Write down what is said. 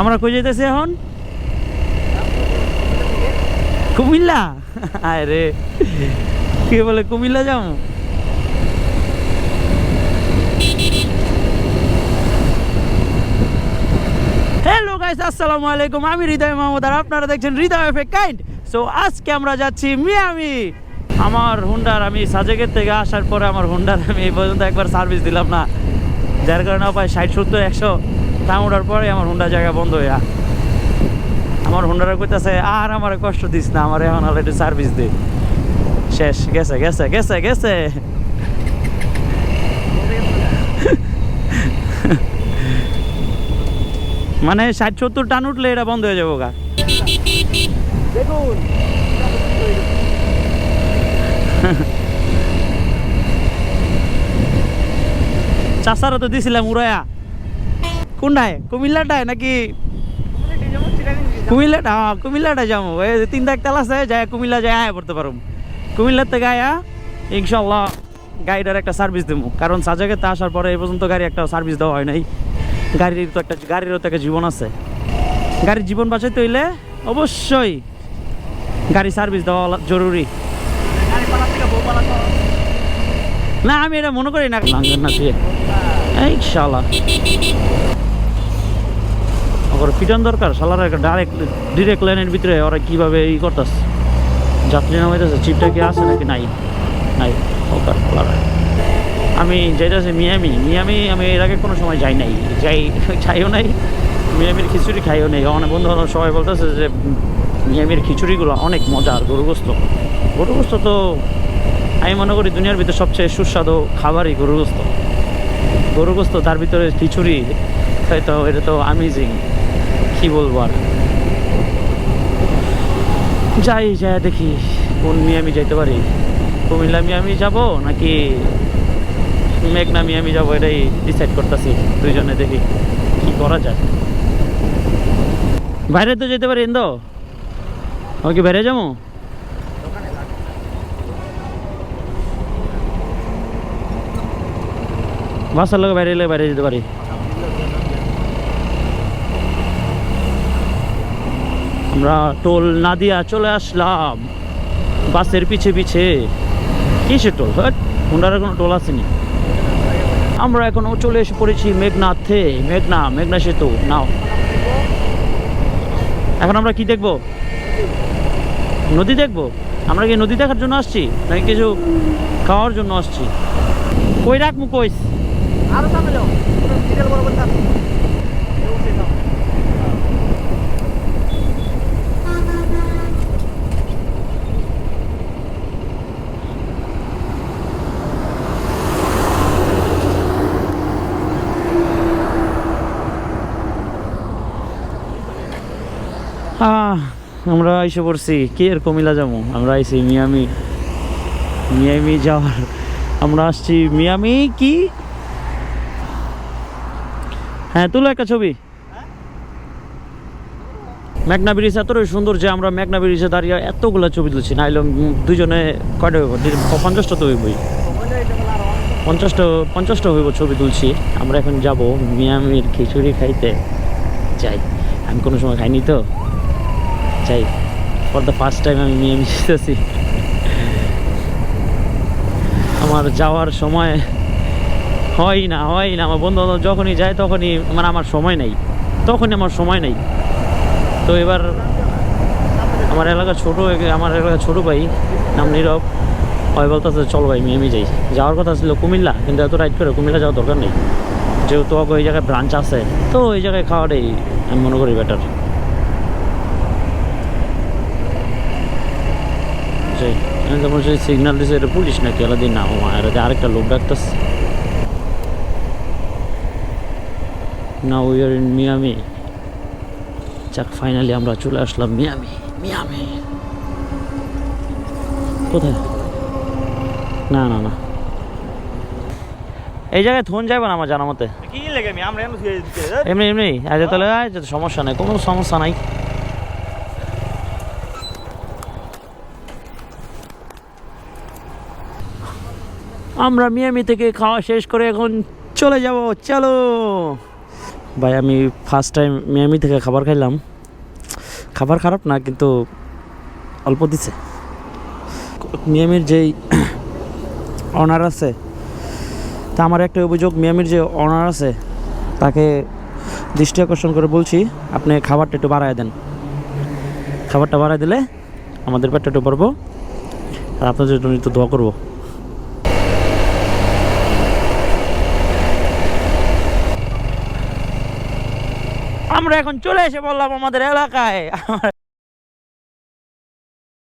আমরা কই যেতেছি এখন? কুমিল্লা? আয় রে কে বলে কুমিল্লা যাও হ্যালো গাইস আসসালামু আলাইকুম। আমি হৃদয় মাহমুদ আর আপনারা দেখছেন হৃদয় এফেক্ট কাইন্ড সো আজকে আমরা যাচ্ছি মিয়ামি। আমার হুন্ডার আমি সাজেকের থেকে আসার পরে আমার হুন্ডার আমি এই পর্যন্ত একবার সার্ভিস দিলাম না। যার কারণে প্রায় ষাট, সত্তর, একশো দাম ওঠার পরে আমার হুন্ডা জায়গা বন্ধ হয়ে যায়। আমার হুন্ডারা কইতাছে, আর আমার কষ্ট দিস না, আমার এখন হলে একটু সার্ভিস দে। শেষ, গেছে গেছে গেছে গেছে। মানে ষাট সত্তর টান উঠলে এটা বন্ধ হয়ে যাব গা। দেখুন চাষারও তো দিছিলাম উড়ায়া। কোনটায়? কুমিল্লাটায় নাকি? কুমিল্লাটা হ্যাঁ কুমিল্লাটা যাব। এই যে তিন দাগ তেল আছে যাই কুমিল্লা যাই আয়া পড়তে পারো কুমিল্লার থেকে আয়া ইনশাল্লাহ গাড়িটার একটা সার্ভিস দেবো কারণ সাজাগেতে আসার পরে এই পর্যন্ত গাড়ি একটা সার্ভিস দেওয়া হয় নাই। গাড়ির তো একটা গাড়িরও তো একটা জীবন আছে। গাড়ির জীবন বাঁচাইতে হইলে অবশ্যই গাড়ি সার্ভিস দেওয়া জরুরি। না, আমি এটা মনে করি না। এই শালা ওর পিটন দরকার? শালার একটা ডাইরেক্ট ডিরেক্ট লাইনের ভিতরে ওরা কীভাবে ই করতেছে? যাত্রী নামাইতেছে চিপটা কি আছে নাকি নাই? নাই ওকার আমি যাইতেছি মিয়ামি মিয়ামি আমি এর আগে কোনো সময় যাই নাই। যাই, যাইও নাই, মিয়ামির খিচুড়ি খাইও নাই। অনেক বন্ধু সবাই বলতেছে যে, মিয়ামির খিচুড়িগুলো অনেক মজার গরুগ্রস্ত গরুগ্রস্ত তো আমি মনে করি দুনিয়ার ভিতরে সবচেয়ে সুস্বাদু খাবারই গরুগ্রস্ত গরুগ্রস্ত তার ভিতরে খিচুড়ি, তাই তো, এটা তো আমেজিং কি বলব আর? যাই যাই, দেখি কোন মিয়ামি যাইতে পারি। কুমিল্লা মিয়ামি যাব নাকি মেঘনা মিয়ামি যাব, এটাই ডিসাইড করতেছি, দুইজনে দেখি কি করা যায়। বাইরে তো যেতে পারি, ইন্দো। ওকে বাইরে যাব? বাসার লোক বাইরে বাইরে যেতে পারি। আমরা টোল না দিয়া চলে আসলাম। বাসের পিছে পিছে। কিসের টোল? হ্যাঁ হুন্ডারের কোনো টোল আসেনি। আমরা এখন চলে এসে পড়েছি মেঘনাথে। মেঘনা মেঘনা সেতু। নাও। এখন আমরা কি দেখব? নদী দেখব? আমরা কি নদী দেখার জন্য আসছি? নাকি কিছু খাওয়ার জন্য আসছি? কই রাখব কইস? আমরা এসে পড়ছি, কি এর কমিলা যাব? আমরা আইছি মিয়ামি। মিয়ামি যাওয়ার, আমরা আসছি মিয়ামি কি? হ্যাঁ তুলো একটা ছবি। মেঘনা ব্রিজ, এতটাই সুন্দর যে আমরা মেঘনা ব্রিজে দাঁড়িয়ে এতগুলো ছবি তুলছি। না এলো দুজনে কয়টা হইব? পঞ্চাশটা তো হইবই। পঞ্চাশটা পঞ্চাশটা হইব ছবি তুলছি। আমরা এখন যাব মিয়ামির খিচুড়ি খাইতে। যাই, আমি কোনো সময় খাইনি তো। চাই। ফর দ্য ফার্স্ট টাইম আমি মিয়ামি যেতেছি আমার যাওয়ার সময় হয় না হয় না। আমার বন্ধু বান্ধব যখনই যায় তখনই মানে আমার সময় নেই। তখনই আমার সময় নেই। তো এবার আমার এলাকা ছোট, আমার এলাকা ছোট ভাই, নাম নীরব। হয় বলতেছে, চলো ভাই, মিয়ামি যাই। যাওয়ার কথা ছিল কুমিল্লা, কিন্তু এত রাইড করে কুমিল্লা যাওয়ার দরকার নেই। যেহেতু ওই জায়গায় ব্রাঞ্চ আছে, তো ওই জায়গায় খাওয়াটাই আমি মনে করি বেটার যাই। আমি তো মনে সিগনাল দিছে এটা পুলিশ নাকি? আলাদা না ও এটা আরেকটা লোক ডাকতেছে। না উই আর ইন মিয়ামি যাক ফাইনালি আমরা চলে আসলাম মিয়ামি মিয়ামি কোথায়? না না না। এই জায়গায় থন যাবে না আমার জানা মতে এমন এমনি আজ তাহলে সমস্যা নাই। কোনো সমস্যা নাই। আমরা মিয়ামি থেকে খাওয়া শেষ করে এখন চলে যাব। চলো। ভাই, আমি ফার্স্ট টাইম মিয়ামি থেকে খাবার খাইলাম। খাবার খারাপ না, কিন্তু অল্প দিছে। মিয়ামির যেই অনার আছে, তা আমার একটা অভিযোগ, মিয়ামির যে অনার আছে, তাকে দৃষ্টি আকর্ষণ করে বলছি, আপনি খাবারটা একটু বাড়ায় দেন। খাবারটা বাড়ায় দিলে আমাদের পেটটা একটু ভরবো। আর আপনাদের জন্য একটু দোয়া করব। আমরা এখন চলে এসে বললাম আমাদের এলাকায়।